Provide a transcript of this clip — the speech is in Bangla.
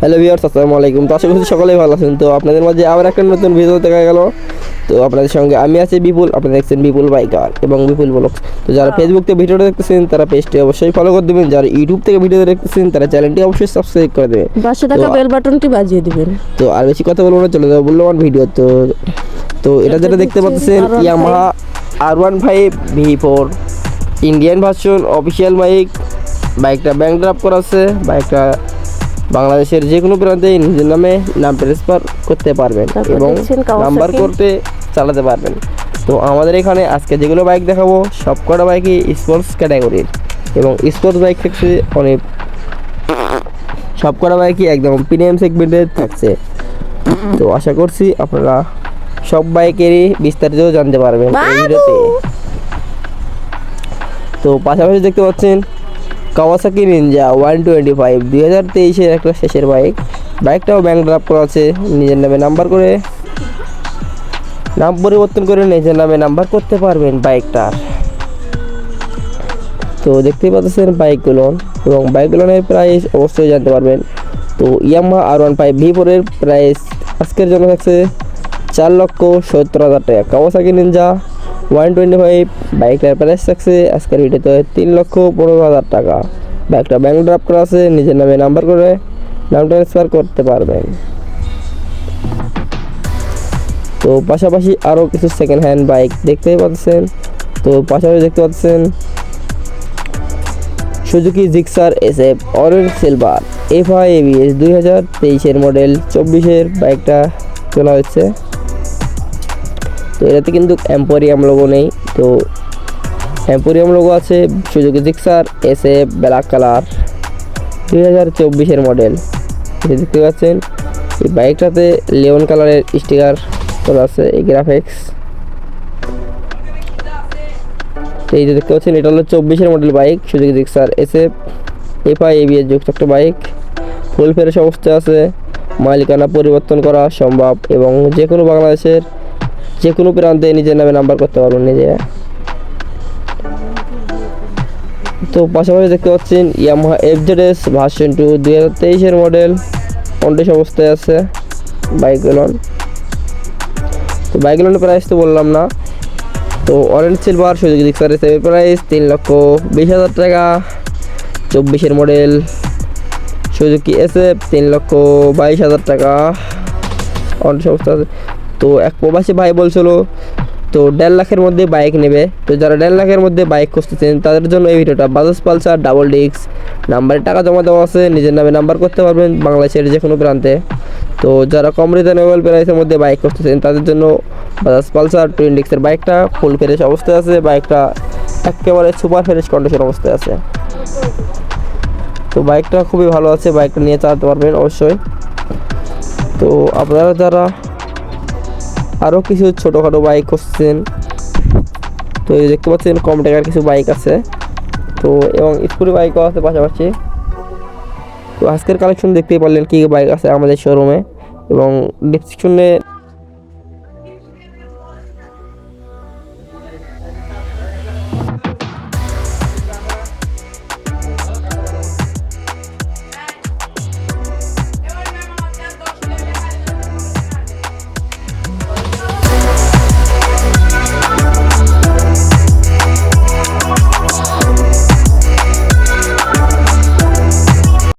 হ্যালো ভিউয়ার্স আসসালামু আলাইকুম। তো আশা করছি সকলেই ভালো আছেন। তো আপনাদের মাঝে আবার একটা নতুন ভিডিও দেখা গেল। তো আপনাদের সঙ্গে আমি আছি বিপুল। আপনারা দেখছেন বিপুল বাইকার এবং বিপুল ব্লগ তো যারা ফেসবুক থেকে ভিডিওটা দেখতেছেন তারা পেজটি অবশ্যই ফলো করে দেবেন। যারা ইউটিউব থেকে ভিডিও দেখতেছেন তারা চ্যানেলটি অবশ্যই সাবস্ক্রাইব করে দেবেন। পাশে থাকা বেল বাটনটি বাজিয়ে দিবেন। তো আর বেশি কথা বলব না চলে যাব মূল্যবান ভিডিও তো তো এটা যেটা দেখতে পাচ্ছেন R15 Yamaha R one five V four Indian version official bike বাইকটা ব্যাংক ড্রাফ করা আছে বাইকটা বাংলাদেশের যে কোনো প্রান্তে নিজের নামে নাম ট্রান্সফার করতে পারবেন এবং নাম্বার করতে চালাতে পারবেন। তো আমাদের এখানে আজকে যেগুলো বাইক দেখাবো সব কটা বাইকই স্পোর্টস ক্যাটাগরির এবং স্পোর্টস বাইক থাকছে অনেক। সব কটা বাইকই একদম প্রিমিয়াম সেগমেন্টের থাকছে। তো আশা করছি আপনারা সব বাইকেরই বিস্তারিত জানতে পারবেন এই ভিডিওতে। তো পাশাপাশি দেখতে পাচ্ছেন Kawasaki Ninja one twenty five দুই হাজার তেইশের একটা শেষের বাইক বাইকটাও ব্যাংক ড্রাফ করা আছে, নিজের নামে নাম্বার করে। নাম পরিবর্তন করে নিজের নামে নাম্বার করতে পারবেন বাইকটার তো দেখতেই পাচ্ছেন বাইকগুলো এবং বাইকগুলোর প্রাইস অবশ্যই জানতে পারবেন। তো Yamaha R one five V ফোরের প্রাইস আজকের জন্য থাকছে চার লক্ষ সত্তর হাজার টাকা। Kawasaki Ninja one twenty five বাইকটার প্রাইস থাকছে। আজকের ভিডিওতে তিন লক্ষ পনেরো হাজার টাকা। বাইকটা ব্যাংক ড্রাফ করা আছে, নিজের নামে নাম্বার করে নাম ট্রান্সফার করতে পারবেন। তো পাশাপাশি আরও কিছু সেকেন্ড হ্যান্ড বাইক দেখতেই পাচ্ছেন। তো পাশাপাশি দেখতে পাচ্ছেন Suzuki Gixxer S F orange silver F I ABS দুই হাজার তেইশের মডেল চব্বিশের বাইকটা তোলা হচ্ছে তো এটাতে কিন্তু এম্পোরিয়াম লোগো নেই, তো এম্পোরিয়াম লোগো আছে Suzuki Gixxer S F black colour দুই হাজার চব্বিশের মডেল এটা দেখতে পাচ্ছেন, এই বাইকটাতে লেমন কালারের স্টিকার করা আছে, এই গ্রাফিক্স এই যে দেখতে পাচ্ছেন, এটা হলো চব্বিশের মডেল বাইক সুযোগ Gixxer S F F I ABS যুক্ত একটা বাইক ফুল ফ্রেশ অবস্থায় আছে, মালিকানা পরিবর্তন করা সম্ভব এবং যে কোনো বাংলাদেশের যে কোনো প্রান্তে নিজের নামে নাম্বার করতে পারবেন নিজে। তো পাশাপাশি দেখতে পাচ্ছেন Yamaha F Z S version two দুই হাজার তেইশের মডেল কন্ডিশ অবস্থায় আছে বাইকগুলো তো বাইকগুলোর প্রাইস তো বললাম না। তো অরেঞ্জ সিলভার সুযোগ জিক্সার এসে প্রাইস তিন লক্ষ বিশ হাজার টাকা। চব্বিশের মডেল সুজুকি এসএফ তিন লক্ষ বাইশ হাজার টাকা। অন্য সমস্ত আছে। তো এক প্রবাসী ভাই বলছিল, তো দেড় লাখের মধ্যে বাইক নেবে। তো যারা দেড় লাখের মধ্যে বাইক খুঁজতেছেন, তাদের জন্য এই ভিডিওটা। বাজাজ পালসার ডাবল ডিস্ক নাম্বারে টাকা জমা দেওয়া আছে, নিজের নামে নাম্বার করতে পারবেন বাংলাদেশের যে কোনো প্রান্তে। তো যারা কম রিজনেবল প্রাইসের মধ্যে বাইক করতেছেন তাদের জন্য বাজাজ পালসার টুইন ডিক্সের বাইকটা ফুল ফ্রেশ অবস্থায় আছে। বাইকটা একেবারে সুপার ফ্রেশ কন্ডিশন অবস্থায় আছে। তো বাইকটা খুবই ভালো আছে বাইকটা নিয়ে চালাতে পারবেন অবশ্যই। তো আপনারা যারা আরও কিছু ছোটোখাটো বাইক করছেন তো দেখতে পাচ্ছেন কম টাকার কিছু বাইক আছে। তো এবং স্কুটি বাইকও আছে পাশাপাশি। তো আজকের কালেকশন দেখতেই পারলেন কী বাইক আছে আমাদের শোরুমে এবং ডিসক্রিপশনে